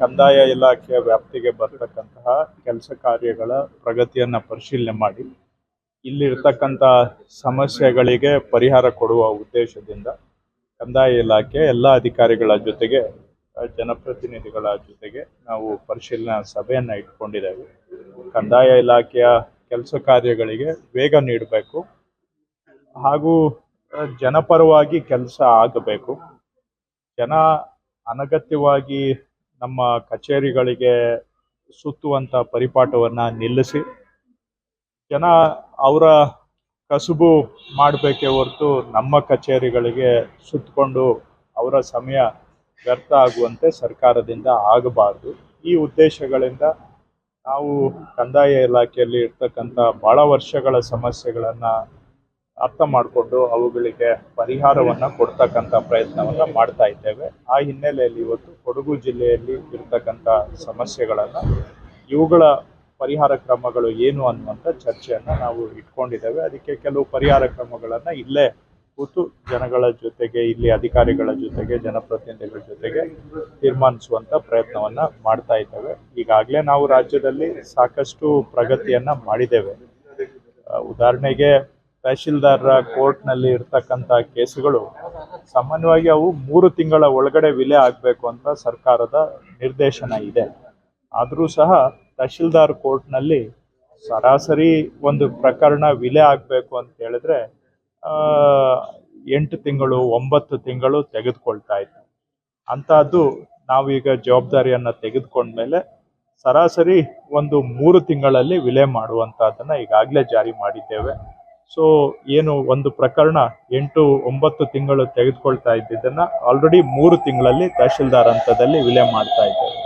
ಕಂದಾಯ ಇಲಾಖೆಯ ವ್ಯಾಪ್ತಿಗೆ ಬರ್ತಕ್ಕಂತಹ ಕೆಲಸ ಕಾರ್ಯಗಳ ಪ್ರಗತಿಯನ್ನ ಪರಿಶೀಲನೆ ಮಾಡಿ, ಇಲ್ಲಿರ್ತಕ್ಕಂಥ ಸಮಸ್ಯೆಗಳಿಗೆ ಪರಿಹಾರ ಕೊಡುವ ಉದ್ದೇಶದಿಂದ ಕಂದಾಯ ಇಲಾಖೆ ಎಲ್ಲ ಅಧಿಕಾರಿಗಳ ಜೊತೆಗೆ, ಜನಪ್ರತಿನಿಧಿಗಳ ಜೊತೆಗೆ ನಾವು ಪರಿಶೀಲನಾ ಸಭೆಯನ್ನ ಇಟ್ಕೊಂಡಿದ್ದೇವೆ. ಕಂದಾಯ ಇಲಾಖೆಯ ಕೆಲಸ ಕಾರ್ಯಗಳಿಗೆ ವೇಗ ನೀಡಬೇಕು ಹಾಗೂ ಜನಪರವಾಗಿ ಕೆಲಸ ಆಗಬೇಕು. ಜನ ಅನಗತ್ಯವಾಗಿ ನಮ್ಮ ಕಚೇರಿಗಳಿಗೆ ಸುತ್ತುವಂತ ಪರಿಪಾಠವನ್ನು ನಿಲ್ಲಿಸಿ ಜನ ಅವರ ಕಸುಬು ಮಾಡಬೇಕೇ ಹೊರತು ನಮ್ಮ ಕಚೇರಿಗಳಿಗೆ ಸುತ್ತಕೊಂಡು ಅವರ ಸಮಯ ವ್ಯರ್ಥ ಆಗುವಂತೆ ಸರ್ಕಾರದಿಂದ ಆಗಬಾರದು. ಈ ಉದ್ದೇಶಗಳಿಂದ ನಾವು ಕಂದಾಯ ಇಲಾಖೆಯಲ್ಲಿ ಇರ್ತಕ್ಕಂಥ ಬಹಳ ವರ್ಷಗಳ ಸಮಸ್ಯೆಗಳನ್ನ ಅರ್ಥ ಮಾಡಿಕೊಂಡು ಅವುಗಳಿಗೆ ಪರಿಹಾರವನ್ನ ಕೊಡ್ತಕ್ಕಂಥ ಪ್ರಯತ್ನವನ್ನ ಮಾಡ್ತಾ ಇದ್ದೇವೆ. ಆ ಹಿನ್ನೆಲೆಯಲ್ಲಿ ಇವತ್ತು ಕೊಡಗು ಜಿಲ್ಲೆಯಲ್ಲಿ ಇರ್ತಕ್ಕಂಥ ಸಮಸ್ಯೆಗಳನ್ನ, ಇವುಗಳ ಪರಿಹಾರ ಕ್ರಮಗಳು ಏನು ಅನ್ನುವಂಥ ಚರ್ಚೆಯನ್ನ ನಾವು ಇಟ್ಕೊಂಡಿದ್ದೇವೆ. ಅದಕ್ಕೆ ಕೆಲವು ಪರಿಹಾರ ಕ್ರಮಗಳನ್ನ ಇಲ್ಲೇ ಕೂತು ಜನಗಳ ಜೊತೆಗೆ, ಇಲ್ಲಿ ಅಧಿಕಾರಿಗಳ ಜೊತೆಗೆ, ಜನಪ್ರತಿನಿಧಿಗಳ ಜೊತೆಗೆ ತೀರ್ಮಾನಿಸುವಂಥ ಪ್ರಯತ್ನವನ್ನ ಮಾಡ್ತಾ ಇದ್ದೇವೆ. ಈಗಾಗಲೇ ನಾವು ರಾಜ್ಯದಲ್ಲಿ ಸಾಕಷ್ಟು ಪ್ರಗತಿಯನ್ನ ಮಾಡಿದ್ದೇವೆ. ಉದಾಹರಣೆಗೆ ತಹಶೀಲ್ದಾರರ ಕೋರ್ಟ್ನಲ್ಲಿ ಇರ್ತಕ್ಕಂಥ ಕೇಸುಗಳು ಸಾಮಾನ್ಯವಾಗಿ ಅವು ಮೂರು ತಿಂಗಳ ಒಳಗಡೆ ವಿಲೆ ಆಗಬೇಕು ಅಂತ ಸರ್ಕಾರದ ನಿರ್ದೇಶನ ಇದೆ. ಆದರೂ ಸಹ ತಹಶೀಲ್ದಾರ್ ಕೋರ್ಟ್ನಲ್ಲಿ ಸರಾಸರಿ ಒಂದು ಪ್ರಕರಣ ವಿಲೆ ಆಗಬೇಕು ಅಂತ ಹೇಳಿದ್ರೆ ಎಂಟು ತಿಂಗಳು, ಒಂಬತ್ತು ತಿಂಗಳು ತೆಗೆದುಕೊಳ್ತಾ ಇತ್ತು. ಅಂಥದ್ದು ನಾವೀಗ ಜವಾಬ್ದಾರಿಯನ್ನ ತೆಗೆದುಕೊಂಡ್ಮೇಲೆ ಸರಾಸರಿ ಒಂದು ಮೂರು ತಿಂಗಳಲ್ಲಿ ವಿಲೆ ಮಾಡುವಂಥದ್ದನ್ನು ಈಗಾಗಲೇ ಜಾರಿ ಮಾಡಿದ್ದೇವೆ. ಸೊ ಏನು ಒಂದು ಪ್ರಕರಣ ಎಂಟು ಒಂಬತ್ತು ತಿಂಗಳು ತೆಗೆದುಕೊಳ್ತಾ ಇದ್ದಿದ್ದನ್ನ ಆಲ್ರೆಡಿ ಮೂರು ತಿಂಗಳಲ್ಲಿ ತಹಶೀಲ್ದಾರ್ ಹಂತದಲ್ಲಿ ವಿಲೆ ಮಾಡ್ತಾ ಇದ್ದೇವೆ